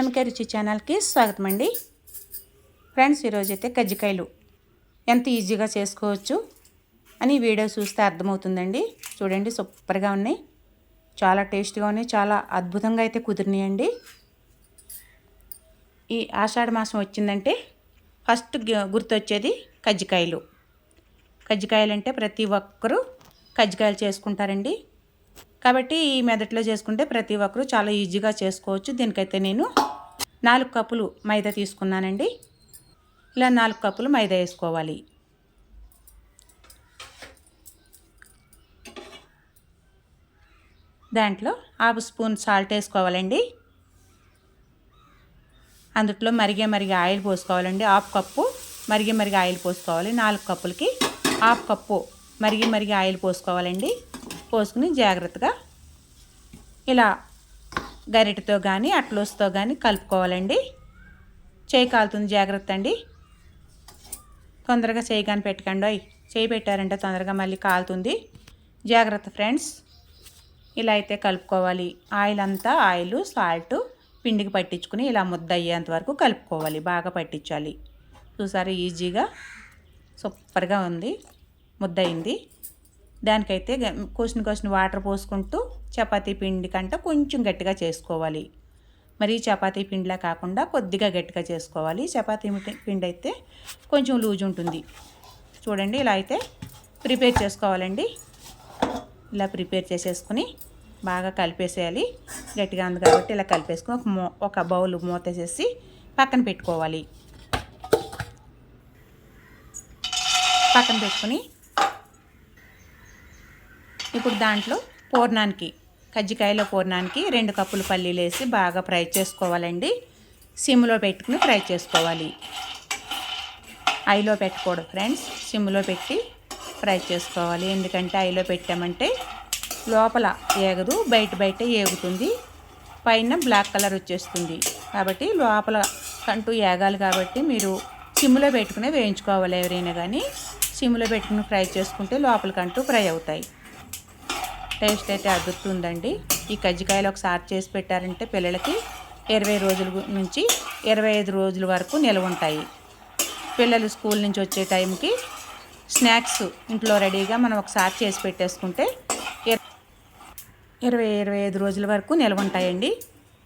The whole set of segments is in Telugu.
అనామిక రుచి ఛానల్కి స్వాగతం అండి ఫ్రెండ్స్ ఈరోజు అయితే కజ్జికాయలు ఎంత ఈజీగా చేసుకోవచ్చు అని వీడియో చూస్తే అర్థమవుతుందండి. చూడండి సూపర్గా ఉన్నాయి. చాలా టేస్ట్గా ఉన్నాయి చాలా అద్భుతంగా అయితే కుదిరినాయండి. ఈ ఆషాఢ మాసం వచ్చిందంటే ఫస్ట్ గుర్తొచ్చేది కజ్జికాయలు. కజ్జికాయలు అంటే ప్రతి ఒక్కరూ కజ్జికాయలు చేసుకుంటారండి. కాబట్టి ఈ మెదట్లో చేసుకుంటే ప్రతి ఒక్కరూ చాలా ఈజీగా చేసుకోవచ్చు. దీనికైతే నేను నాలుగు కప్పులు మైదా తీసుకున్నానండి. ఇలా నాలుగు కప్పులు మైదా వేసుకోవాలి. దాంట్లో హాఫ్ స్పూన్ సాల్ట్ వేసుకోవాలండి. అందుట్లో మరిగే మరిగే ఆయిల్ పోసుకోవాలండి. హాఫ్ కప్పు మరిగే మరిగే ఆయిల్ పోసుకోవాలి. నాలుగు కప్పులకి హాఫ్ కప్పు మరిగి మరిగి ఆయిల్ పోసుకోవాలండి. పోసుకుని జాగ్రత్తగా ఇలా గరిటతో కానీ అట్లోస్తో కానీ కలుపుకోవాలండి. చేయి కాలుతుంది జాగ్రత్త అండి. తొందరగా చేయి కానీ పెట్టకండి. ఓయ్ చేయి పెట్టారంటే తొందరగా మళ్ళీ కాలుతుంది. జాగ్రత్త ఫ్రెండ్స్. ఇలా అయితే కలుపుకోవాలి. ఆయిల్ అంతా ఆయిల్ సాల్ట్ పిండికి పట్టించుకుని ఇలా ముద్ద అయ్యేంత వరకు కలుపుకోవాలి. బాగా పట్టించాలి. చూసారు ఈజీగా సూపర్గా ఉంది. ముద్ద అయింది. దానికైతే కోసిన కోసిన వాటర్ పోసుకుంటూ చపాతీ పిండి కంటే కొంచెం గట్టిగా చేసుకోవాలి. మరి చపాతీ పిండిలా కాకుండా కొద్దిగా గట్టిగా చేసుకోవాలి. చపాతీ పిండి అయితే కొంచెం లూజ్ ఉంటుంది. చూడండి ఇలా అయితే ప్రిపేర్ చేసుకోవాలండి. ఇలా ప్రిపేర్ చేసేసుకుని బాగా కలిపేసేయాలి. గట్టిగా ఉంది కాబట్టి ఇలా కలిపేసుకుని ఒక మో ఒక బౌల్ మూతేసేసి పక్కన పెట్టుకోవాలి. పక్కన పెట్టుకుని ఇప్పుడు దాంట్లో పూర్ణానికి కజ్జికాయలో పూర్ణానికి రెండు కప్పులు పల్లీలు వేసి బాగా ఫ్రై చేసుకోవాలండి. సిమ్లో పెట్టుకుని ఫ్రై చేసుకోవాలి. ఐలో పెట్టకూడదు ఫ్రెండ్స్ సిమ్లో పెట్టి ఫ్రై చేసుకోవాలి. ఎందుకంటే ఐలో పెట్టామంటే లోపల ఏగదు బయట బయట ఏగుతుంది. పైన బ్లాక్ కలర్ వచ్చేస్తుంది. కాబట్టి లోపల కంటూ ఏగాలి కాబట్టి మీరు సిమ్లో పెట్టుకునే వేయించుకోవాలి ఎవరైనా కానీ. సిమ్లో పెట్టుకుని ఫ్రై చేసుకుంటే లోపలికంటూ ఫ్రై అవుతాయి. టేస్ట్ అయితే అద్దుతుందండి ఈ కజ్జికాయలు ఒకసారి చేసి పెట్టారంటే పిల్లలకి ఇరవై రోజుల నుంచి ఇరవై ఐదు రోజుల వరకు నిల్వ ఉంటాయి. పిల్లలు స్కూల్ నుంచి వచ్చే టైంకి స్నాక్స్ ఇంట్లో రెడీగా మనం ఒకసారి చేసి పెట్టేసుకుంటే ఇరవై ఇరవై ఐదు రోజుల వరకు నిల్వ ఉంటాయండి.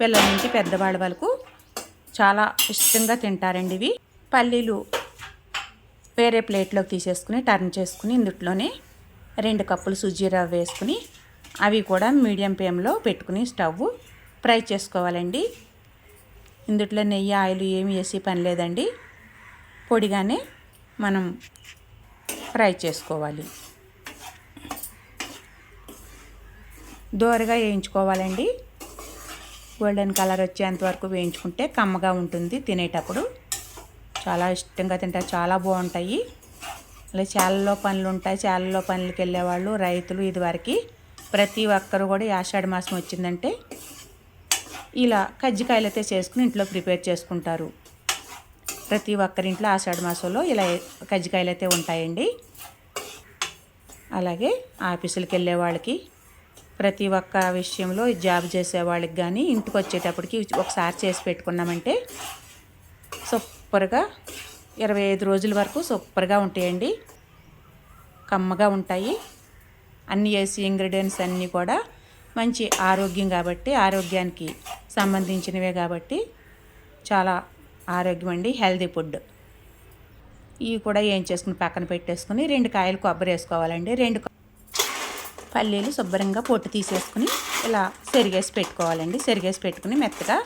పిల్లల నుంచి పెద్దవాళ్ళ వరకు చాలా ఇష్టంగా తింటారండి ఇవి. పల్లీలు వేరే ప్లేట్లోకి తీసేసుకుని టర్న్ చేసుకుని ఇందుట్లోనే రెండు కప్పులు సుజీ రవ్వ వేసుకుని అవి కూడా మీడియం ఫ్లేమ్లో పెట్టుకుని స్టవ్ ఫ్రై చేసుకోవాలండి. ఇందుట్లో నెయ్యి ఆయిల్ ఏమి వేసి పని లేదండి. పొడిగానే మనం ఫ్రై చేసుకోవాలి. దోరగా వేయించుకోవాలండి. గోల్డెన్ కలర్ వచ్చేంత వరకు వేయించుకుంటే కమ్మగా ఉంటుంది తినేటప్పుడు. చాలా ఇష్టంగా తింటారు చాలా బాగుంటాయి. అలా చాలలో పనులు ఉంటాయి చాలలో పనులకు వెళ్ళేవాళ్ళు రైతులు ఇదివరకు ప్రతి ఒక్కరు కూడా ఆషాఢ మాసం వచ్చిందంటే ఇలా కజ్జికాయలు అయితే చేసుకుని ఇంట్లో ప్రిపేర్ చేసుకుంటారు. ప్రతి ఒక్కరింట్లో ఆషాఢ మాసంలో ఇలా కజ్జికాయలు అయితే ఉంటాయండి. అలాగే ఆఫీసులకు వెళ్ళే వాళ్ళకి ప్రతి ఒక్క విషయంలో జాబ్ చేసే వాళ్ళకి కానీ ఇంటికి వచ్చేటప్పటికి ఒకసారి చేసి పెట్టుకున్నామంటే సూపర్గా ఇరవై ఐదు రోజుల వరకు సూపర్గా ఉంటాయండి. కమ్మగా ఉంటాయి. అన్ని వేసి ఇంగ్రీడియంట్స్ అన్నీ కూడా మంచి ఆరోగ్యం కాబట్టి ఆరోగ్యానికి సంబంధించినవే కాబట్టి చాలా ఆరోగ్యం అండి హెల్దీ ఫుడ్ ఇవి కూడా ఏం చేసుకుని పక్కన పెట్టేసుకుని రెండు కాయలు కొబ్బరి వేసుకోవాలండి. రెండు పల్లీలు శుభ్రంగా పొట్టు తీసేసుకుని ఇలా సెరిగేసి పెట్టుకోవాలండి. సెరిగేసి పెట్టుకుని మెత్తగా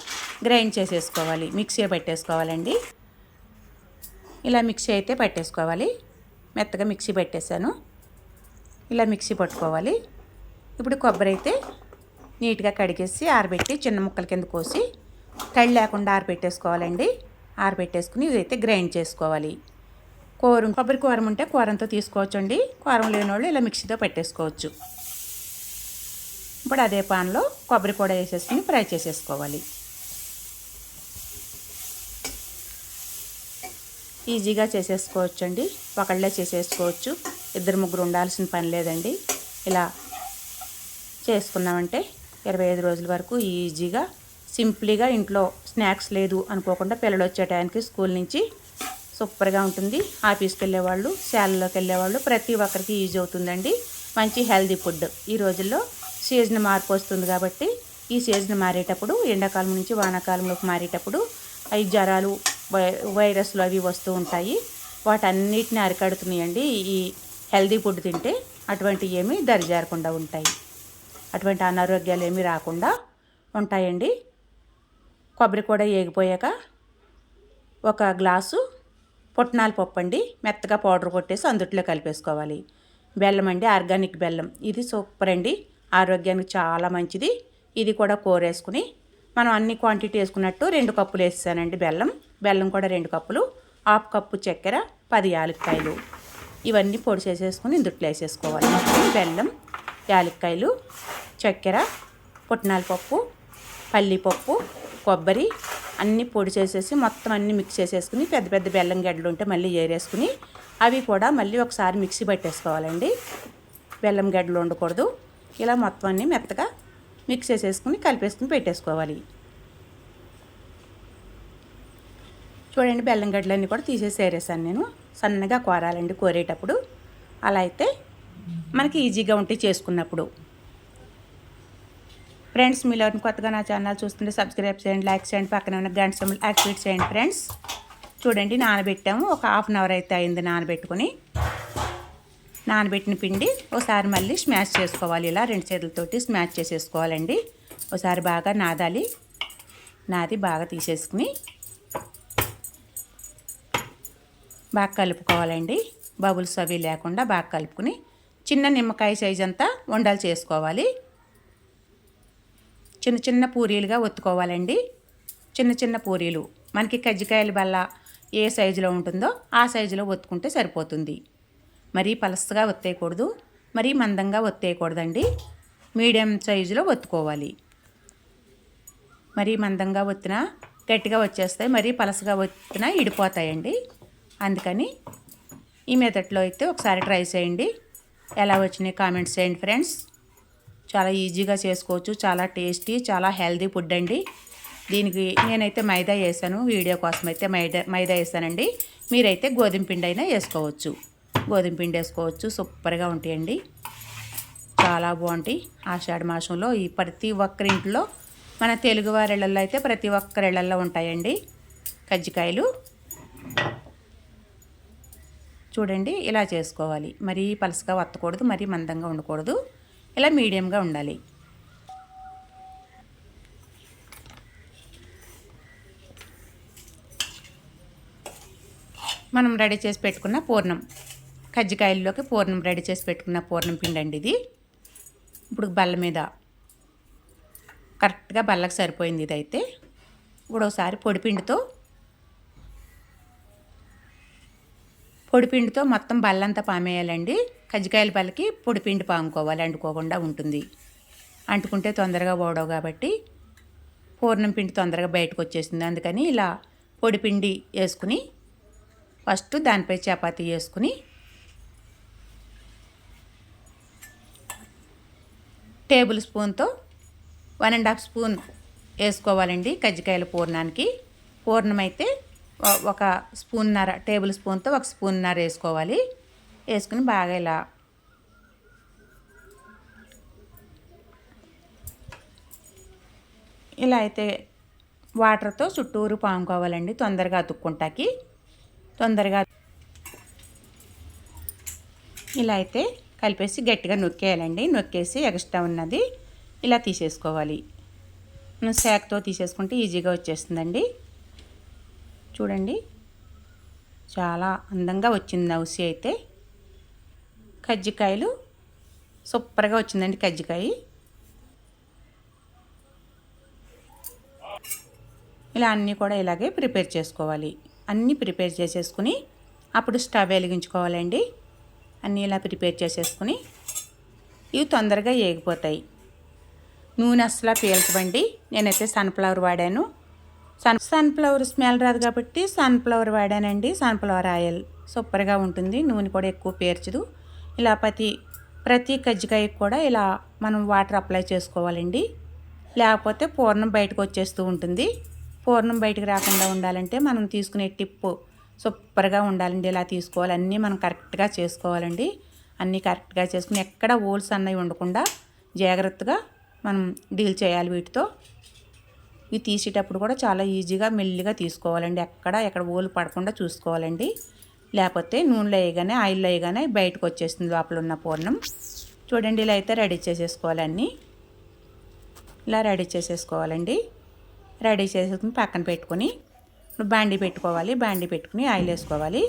గ్రైండ్ చేసేసుకోవాలి. మిక్సీ పెట్టేసుకోవాలండి. ఇలా మిక్సీ అయితే పట్టేసుకోవాలి. మెత్తగా మిక్సీ పెట్టేశాను. ఇలా మిక్సీ పట్టుకోవాలి. ఇప్పుడు కొబ్బరి అయితే నీట్గా కడిగేసి ఆరబెట్టి చిన్న ముక్కల కింద కోసి తడి లేకుండా ఆరబెట్టేసుకోవాలండి. ఆరబెట్టేసుకుని ఇదైతే గ్రైండ్ చేసుకోవాలి. కూరం కొబ్బరి కూరం ఉంటే కూరంతో తీసుకోవచ్చండి. కూరం లేని వాళ్ళు ఇలా మిక్సీతో పెట్టేసుకోవచ్చు. ఇప్పుడు అదే పాన్లో కొబ్బరి కూడా వేసేసుకుని ఫ్రై చేసేసుకోవాలి. ఈజీగా చేసేసుకోవచ్చండి. ఒకళ్ళే చేసేసుకోవచ్చు. ఇద్దరు ముగ్గురు ఉండాల్సిన పని లేదండి. ఇలా చేసుకున్నామంటే ఇరవై ఐదు రోజుల వరకు ఈజీగా సింప్లీగా ఇంట్లో స్నాక్స్ లేదు అనుకోకుండా పిల్లలు వచ్చే టైంకి స్కూల్ నుంచి సూపర్గా ఉంటుంది. ఆఫీస్కి వెళ్ళేవాళ్ళు శాలలోకి వెళ్ళేవాళ్ళు ప్రతి ఒక్కరికి యూజ్ అవుతుందండి. మంచి హెల్దీ ఫుడ్. ఈ రోజుల్లో సీజన్ మార్పు వస్తుంది కాబట్టి ఈ సీజన్ మారేటప్పుడు ఎండాకాలం నుంచి వానాకాలంలోకి మారేటప్పుడు అవి జ్వరాలు వై- వైరస్లు అవి వస్తూ ఉంటాయి. వాటన్నిటిని అరికడుతున్నాయండి. ఈ హెల్దీ ఫుడ్ తింటే అటువంటి ఏమీ దరిజారకుండా ఉంటాయి. అటువంటి అనారోగ్యాలు ఏమీ రాకుండా ఉంటాయండి. కొబ్బరి కూడా ఏగిపోయాక ఒక గ్లాసు పుట్నాల పప్పు అండి. మెత్తగా పౌడర్ కొట్టేసి అందుట్లో కలిపేసుకోవాలి. బెల్లం అండి ఆర్గానిక్ బెల్లం. ఇది సూపర్ అండి. ఆరోగ్యానికి చాలా మంచిది. ఇది కూడా కోరేసుకుని మనం అన్ని క్వాంటిటీ వేసుకున్నట్టు రెండు కప్పులు వేసానండి బెల్లం. బెల్లం కూడా రెండు కప్పులు. హాఫ్ కప్పు చక్కెర పది యాలక్కాయలు. ఇవన్నీ పొడి చేసేసుకుని ఇందుట్లో వేసేసుకోవాలి. మొత్తం బెల్లం యాలక్కాయలు చక్కెర పుట్నాల పప్పు పల్లీపప్పు కొబ్బరి అన్నీ పొడి చేసేసి మొత్తం అన్నీ మిక్స్ చేసేసుకుని పెద్ద పెద్ద బెల్లం గడ్డలు ఉంటే మళ్ళీ ఏరేసుకుని అవి కూడా మళ్ళీ ఒకసారి మిక్సీ పట్టేసుకోవాలండి. బెల్లం గడ్డలు ఉండకూడదు. ఇలా మొత్తం అన్నీ మెత్తగా మిక్స్ చేసేసుకుని కలిపేసుకుని పెట్టేసుకోవాలి. చూడండి బెల్లం గడ్డలన్నీ కూడా తీసేసి ఏరేసాను నేను. సన్నగా కోరాలండి కోరేటప్పుడు. అలా అయితే మనకి ఈజీగా ఉంటే చేసుకున్నప్పుడు. ఫ్రెండ్స్ మీలో కొత్తగా నా ఛానల్ చూస్తుంటే సబ్స్క్రైబ్ చేయండి లైక్ చేయండి పక్కన ఉన్న గంట సింబల్ యాక్టివేట్ చేయండి ఫ్రెండ్స్. చూడండి నానబెట్టాము. ఒక హాఫ్ అన్ అవర్ అయితే అయింది నానబెట్టుకొని. నానబెట్టిన పిండి ఒకసారి మళ్ళీ స్మాష్ చేసుకోవాలి. ఇలా రెండు చేతులతోటి స్మాష్ చేసేసుకోవాలండి. ఒకసారి బాగా నాదాలి. నాది బాగా తీసేసుకుని బాగా కలుపుకోవాలండి. బబుల్స్ అవి లేకుండా బాగా కలుపుకుని చిన్న నిమ్మకాయ సైజ్ అంతా వండలు చేసుకోవాలి. చిన్న చిన్న పూరీలుగా ఒత్తుకోవాలండి. చిన్న చిన్న పూరీలు. మనకి కజ్జికాయల బల్ల ఏ సైజులో ఉంటుందో ఆ సైజులో ఒత్తుకుంటే సరిపోతుంది. మరీ పలసగా ఒత్తేయకూడదు. మరీ మందంగా ఒత్తేయకూడదండి. మీడియం సైజులో ఒత్తుకోవాలి. మరీ మందంగా ఒత్తినా గట్టిగా వచ్చేస్తాయి. మరీ పలసగా ఒత్తినా ఇడిపోతాయండి. అందుకని ఈ మెథడ్లో అయితే ఒకసారి ట్రై చేయండి. ఎలా వచ్చినాయి కామెంట్స్ చేయండి ఫ్రెండ్స్. చాలా ఈజీగా చేసుకోవచ్చు చాలా టేస్టీ చాలా హెల్దీ ఫుడ్ అండి. దీనికి నేనైతే మైదా వేసాను వీడియో కోసం అయితే మైదా మైదా వేసానండి. మీరైతే గోధుమ పిండి అయినా వేసుకోవచ్చు. గోధుమ పిండి వేసుకోవచ్చు సూపర్గా ఉంటాయండి. చాలా బాగుంటాయి. ఆషాఢ మాసంలో ఈ ప్రతి ఒక్కరింట్లో మన తెలుగువారి ఇళ్ళల్లో అయితే ప్రతి ఒక్కరిళ్ళల్లో ఉంటాయండి. కజ్జికాయలు చూడండి ఇలా చేసుకోవాలి. మరీ పలసగా వత్తకూడదు మరీ మందంగా ఉండకూడదు. ఇలా మీడియంగా ఉండాలి. మనం రెడీ చేసి పెట్టుకున్న పూర్ణం. కజ్జికాయల్లోకి పూర్ణం రెడీ చేసి పెట్టుకున్న పూర్ణం పిండి అండి ఇది. ఇప్పుడు బల్ల మీద కరెక్ట్గా బల్లకి సరిపోయింది ఇదైతే. ఇప్పుడు ఒకసారి పొడిపిండితో పొడిపిండితో మొత్తం బల్లంతా పామేయాలండి. కజ్జికాయల బల్లకి పొడిపిండి పాముకోవాలి అంటుకోకుండా ఉంటుంది. అంటుకుంటే తొందరగా ఓడవు కాబట్టి పూర్ణం పిండి తొందరగా బయటకు వచ్చేస్తుంది అందుకని ఇలా పొడిపిండి వేసుకుని ఫస్ట్ దానిపై చపాతీ వేసుకుని టేబుల్ స్పూన్తో వన్ అండ్ హాఫ్ స్పూన్ వేసుకోవాలండి కజ్జికాయల పూర్ణానికి. పూర్ణం అయితే ఒక స్పూన్నర టేబుల్ స్పూన్తో ఒక స్పూన్నర వేసుకోవాలి. వేసుకుని బాగా ఇలా ఇలా అయితే వాటర్తో చుట్టూరు పాముకోవాలండి తొందరగా అతుక్కుంటాకి. తొందరగా ఇలా అయితే కలిపేసి గట్టిగా నొక్కేయాలండి. నొక్కేసి ఎక్స్ట్రా ఉన్నది ఇలా తీసేసుకోవాలి. శాక్తో తీసేసుకుంటే ఈజీగా వచ్చేస్తుందండి. చూడండి. చాలా అందంగా వచ్చింది నౌసి అయితే. కజ్జికాయలు సూపర్గా వచ్చిందండి కజ్జికాయ. ఇలా అన్నీ కూడా ఇలాగే ప్రిపేర్ చేసుకోవాలి. అన్నీ ప్రిపేర్ చేసేసుకుని అప్పుడు స్టవ్ వెలిగించుకోవాలండి. అన్నీ ఇలా ప్రిపేర్ చేసేసుకుని ఇవి తొందరగా ఏగిపోతాయి. నూనె అసలు పీల్చవండి. నేనైతే సన్ఫ్లవర్ వాడాను. సన్ సన్ఫ్లవర్ స్మెల్ రాదు కాబట్టి సన్ఫ్లవర్ వాడానండి సన్ఫ్లవర్ ఆయిల్. సూపర్గా ఉంటుంది నూనె కూడా ఎక్కువ పేర్చదు. ఇలా ప్రతి ప్రతి కజ్జికాయకి కూడా ఇలా మనం వాటర్ అప్లై చేసుకోవాలండి. లేకపోతే పూర్ణం బయటకు వచ్చేస్తూ ఉంటుంది. పూర్ణం బయటకు రాకుండా ఉండాలంటే మనం తీసుకునే టిప్పు సూపర్గా ఉండాలండి. ఇలా తీసుకోవాలి అన్నీ మనం కరెక్ట్గా చేసుకోవాలండి. అన్నీ కరెక్ట్గా చేసుకుని ఎక్కడ ఓల్స్ అన్నవి ఉండకుండా జాగ్రత్తగా మనం డీల్ చేయాలి వీటితో. ఇవి తీసేటప్పుడు కూడా చాలా ఈజీగా మెల్లిగా తీసుకోవాలండి. ఎక్కడ ఎక్కడ ఓలు పడకుండా చూసుకోవాలండి. లేకపోతే నూనెలో వేయగానే ఆయిల్లో వేయగానే బయటకు వచ్చేస్తుంది లోపల ఉన్న పూర్ణం. చూడండి ఇలా అయితే రెడీ చేసేసుకోవాలన్నీ ఇలా రెడీ చేసేసుకోవాలండి. రెడీ చేసేసుకుని పక్కన పెట్టుకొని ఇప్పుడు పెట్టుకోవాలి. బాండీ పెట్టుకుని ఆయిల్ వేసుకోవాలి.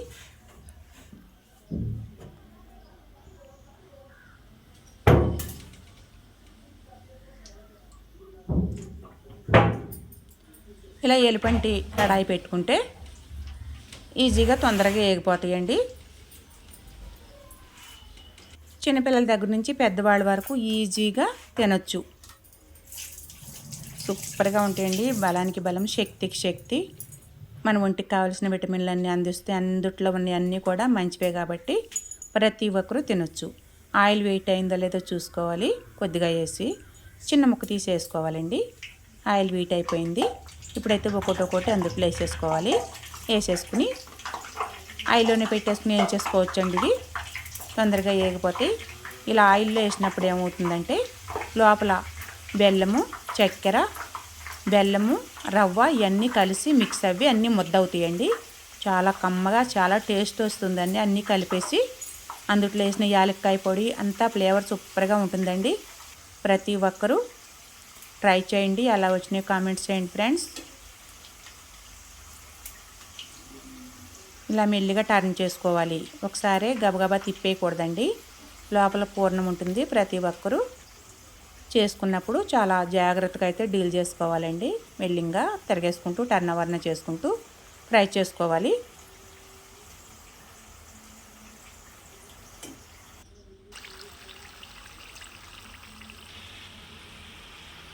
ఇలా ఎలుపంటి కడాయి పెట్టుకుంటే ఈజీగా తొందరగా వేగిపోతాయండి చిన్నపిల్లల దగ్గర నుంచి పెద్దవాళ్ళ వరకు ఈజీగా తినొచ్చు. సూపర్గా ఉంటాయండి. బలానికి బలం శక్తికి శక్తి. మన ఒంటికి కావాల్సిన విటమిన్లు అన్నీ అందిస్తే అందుట్లో ఉన్న అన్నీ కూడా మంచివే కాబట్టి ప్రతి ఒక్కరూ తినొచ్చు. ఆయిల్ వెయిట్ అయిందో లేదో చూసుకోవాలి. కొద్దిగా వేసి చిన్న ముక్క తీసి వేసుకోవాలండి ఆయిల్ వెయిట్ అయిపోయింది. ఇప్పుడైతే ఒకటి ఒకటి అందులో వేసేసుకోవాలి వేసేసుకుని ఆయిల్లోనే పెట్టేసుకుని ఏం చేసుకోవచ్చండి ఇది? తొందరగా వేయకపోతే ఇలా ఆయిల్లో వేసినప్పుడు ఏమవుతుందంటే లోపల బెల్లము చక్కెర బెల్లము రవ్వ ఇవన్నీ కలిసి మిక్స్ అవి అన్నీ ముద్ద అవుతాయండి చాలా కమ్మగా చాలా టేస్ట్ వస్తుందండి. అన్నీ కలిపేసి అందుట్లో వేసిన యాలక్కాయ పొడి అంతా ఫ్లేవర్ సూపర్గా ఉంటుందండి. ప్రతి ఒక్కరూ ట్రై చేయండి అలా వచ్చినాయి కామెంట్స్ చేయండి ఫ్రెండ్స్. ఇలా మెల్లిగా టర్న్ చేసుకోవాలి. ఒకసారి గబగబా తిప్పేయకూడదండి. లోపల పూర్ణం ఉంటుంది ప్రతి ఒక్కరూ చేసుకున్నప్పుడు చాలా జాగ్రత్తగా అయితే డీల్ చేసుకోవాలండి. మెల్లింగా తిరగేసుకుంటూ టర్న్ అవర్న చేసుకుంటూ ఫ్రై చేసుకోవాలి.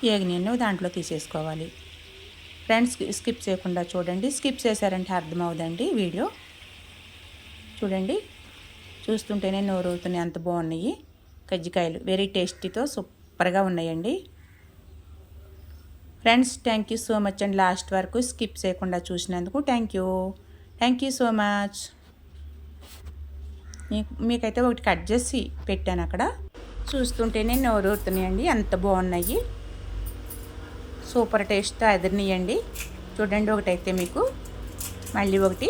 ఏగినెన్ను దాంట్లో తీసేసుకోవాలి. ఫ్రెండ్స్ స్కిప్ చేయకుండా చూడండి. స్కిప్ చేశారంటే అర్థమవుదండి వీడియో. చూడండి. చూస్తుంటేనే నోరవుతున్నాయి అంత బాగున్నాయి. కజ్జికాయలు వెరీ టేస్టీతో సూపర్గా ఉన్నాయండి. Friends thank you so much అండి. లాస్ట్ వరకు స్కిప్ చేయకుండా చూసినందుకు thank you. Thank you so much. మీకైతే ఒకటి కట్ చేసి పెట్టాను అక్కడ. చూస్తుంటేనే నోరూరుతున్నాయండి. ఎంత బాగున్నాయి. సూపర్ టేస్ట్ అదిరినియండి చూడండి ఒకటైతే మీకు. మళ్ళీ ఒకటి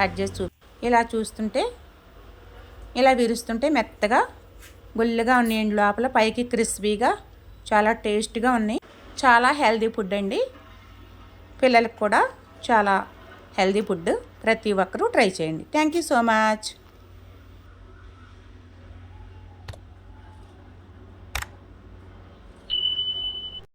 కట్ చేసి చూ ఇలా చూస్తుంటే ఇలా విరుస్తుంటే మెత్తగా గుల్లగా ఉన్నాయండి లోపల. పైకి క్రిస్పీగా చాలా టేస్ట్గా ఉన్నాయి. చాలా హెల్దీ ఫుడ్ అండి. పిల్లలకు కూడా చాలా హెల్దీ ఫుడ్. ప్రతి ఒక్కరూ ట్రై చేయండి. Thank you so much.